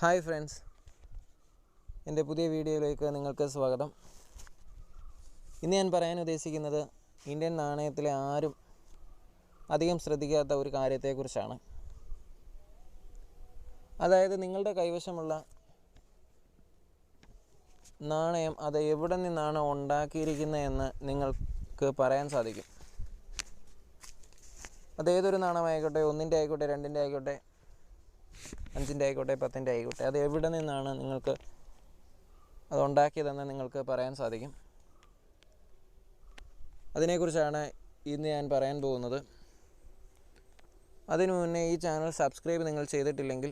Hi friends. എന്റെ പുതിയ വീഡിയോയിലേക്ക് നിങ്ങൾക്ക് സ്വാഗതം. ഇന്ന് ഞാൻ പറയാൻ ഉദ്ദേശിക്കുന്നത് ഇന്ത്യൻ നാണയത്തിലെ ആരും അധികം ശ്രദ്ധിക്കാത്ത ഒരു കാര്യത്തെക്കുറിച്ചാണ്. അതായത് നിങ്ങളുടെ കൈവശമുള്ള നാണയം അത് എവിടെ നിന്നാണ് ഉണ്ടാക്കിയിരിക്കുന്നതെന്ന് നിങ്ങൾക്ക് പറയാൻ സാധിക്കും. അത് ഏതൊരു നാണയമായിക്കോട്ടെ ഒന്നിന്റെ ആയിക്കോട്ടെ രണ്ടിന്റെ ആയിക്കോട്ടെ അഞ്ചിന്റെ ആയിക്കോട്ടെ പത്തിന്റെ ആയിക്കോട്ടെ അത് എവിടെ നിന്നാണ് നിങ്ങൾക്ക് അത് ഉണ്ടാക്കിയതെന്ന് നിങ്ങൾക്ക് പറയാൻ സാധിക്കും. അതിനെക്കുറിച്ചാണ് ഇന്ന് ഞാൻ പറയാൻ പോകുന്നത്. അതിനു മുന്നേ ഈ ചാനൽ സബ്സ്ക്രൈബ് നിങ്ങൾ ചെയ്തിട്ടില്ലെങ്കിൽ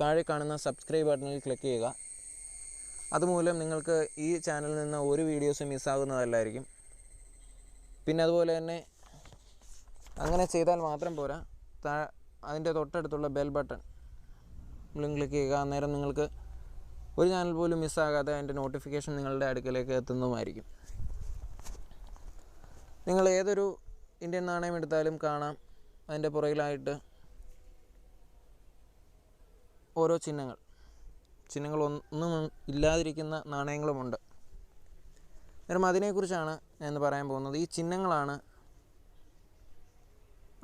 താഴെ കാണുന്ന സബ്സ്ക്രൈബ് ബട്ടണിൽ ക്ലിക്ക് ചെയ്യുക. അതുമൂലം നിങ്ങൾക്ക് ഈ ചാനലിൽ നിന്ന് ഒരു വീഡിയോസും മിസ്സാകുന്നതല്ലായിരിക്കും. പിന്നെ അതുപോലെ തന്നെ അങ്ങനെ ചെയ്താൽ മാത്രം പോരാ. താ അതിന്റെ തൊട്ടടുത്തുള്ള ബെൽ ബട്ടൺ ക്ലിക്ക് ചെയ്യുക അന്നേരം നിങ്ങൾക്ക് ഒരു ചാനൽ പോലും മിസ്സാകാതെ അതിന്റെ നോട്ടിഫിക്കേഷൻ നിങ്ങളുടെ അടുക്കലേക്ക് എത്തുന്നതുമായിരിക്കും. നിങ്ങൾ ഏതൊരു ഇന്ത്യൻ നാണയം എടുത്താലും കാണാം. അതിന്റെ പുറകിലായിട്ട് ഓരോ ചിഹ്നങ്ങൾ. ചിഹ്നങ്ങൾ ഒന്നും ഇല്ലാതിരിക്കുന്ന നാണയങ്ങളുമുണ്ട്. അന്നേരം അതിനെക്കുറിച്ചാണ് ഞാൻ പറയാൻ പോകുന്നത്. ഈ ചിഹ്നങ്ങളാണ്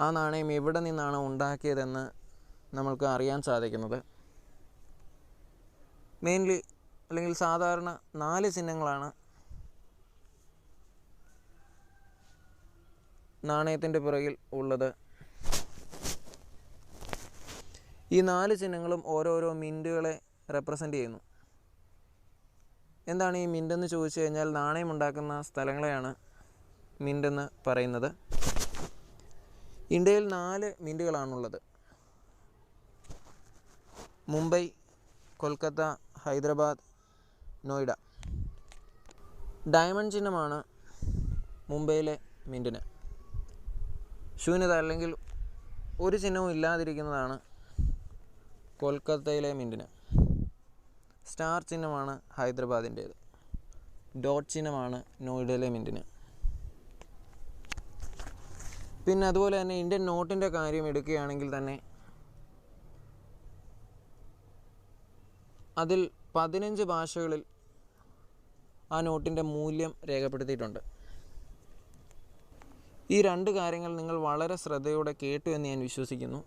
ആ നാണയം എവിടെ നിന്നാണ് ഉണ്ടാക്കിയതെന്ന് നമ്മൾക്ക് അറിയാൻ സാധിക്കുന്നത്. മെയിൻലി അല്ലെങ്കിൽ സാധാരണ നാല് ചിഹ്നങ്ങളാണ് നാണയത്തിന്റെ പുറകിൽ ഉള്ളത്. ഈ നാല് ചിഹ്നങ്ങളും ഓരോരോ മിന്റുകളെ റെപ്രസെന്റ് ചെയ്യുന്നു. എന്താണ് ഈ മിന്റ് എന്ന് ചോദിച്ചു കഴിഞ്ഞാൽ നാണയം ഉണ്ടാക്കുന്ന സ്ഥലങ്ങളെയാണ് മിന്റ് എന്ന് പറയുന്നത്. ഇന്ത്യയിൽ നാല് മിന്റുകളാണുള്ളത്. മുംബൈ കൊൽക്കത്ത ഹൈദരാബാദ് നോയിഡ. ഡയമണ്ട് ചിഹ്നമാണ് മുംബൈയിലെ മിന്റിന് ശൂന്യത അല്ലെങ്കിൽ ഒരു ചിഹ്നവും ഇല്ലാതിരിക്കുന്നതാണ് കൊൽക്കത്തയിലെ മിന്റിന് സ്റ്റാർ ചിഹ്നമാണ് ഹൈദരാബാദിന്റേത്. ഡോട്ട് ചിഹ്നമാണ് നോയിഡയിലെ മിന്റിന് പിന്നെ അതുപോലെ തന്നെ ഇന്ത്യൻ നോട്ടിന്റെ കാര്യം എടുക്കുകയാണെങ്കിൽ തന്നെ അതിൽ പതിനഞ്ച് ഭാഷകളിൽ ആ നോട്ടിന്റെ മൂല്യം രേഖപ്പെടുത്തിയിട്ടുണ്ട്. ഈ രണ്ട് കാര്യങ്ങൾ നിങ്ങൾ വളരെ ശ്രദ്ധയോടെ കേട്ടു എന്ന് ഞാൻ വിശ്വസിക്കുന്നു.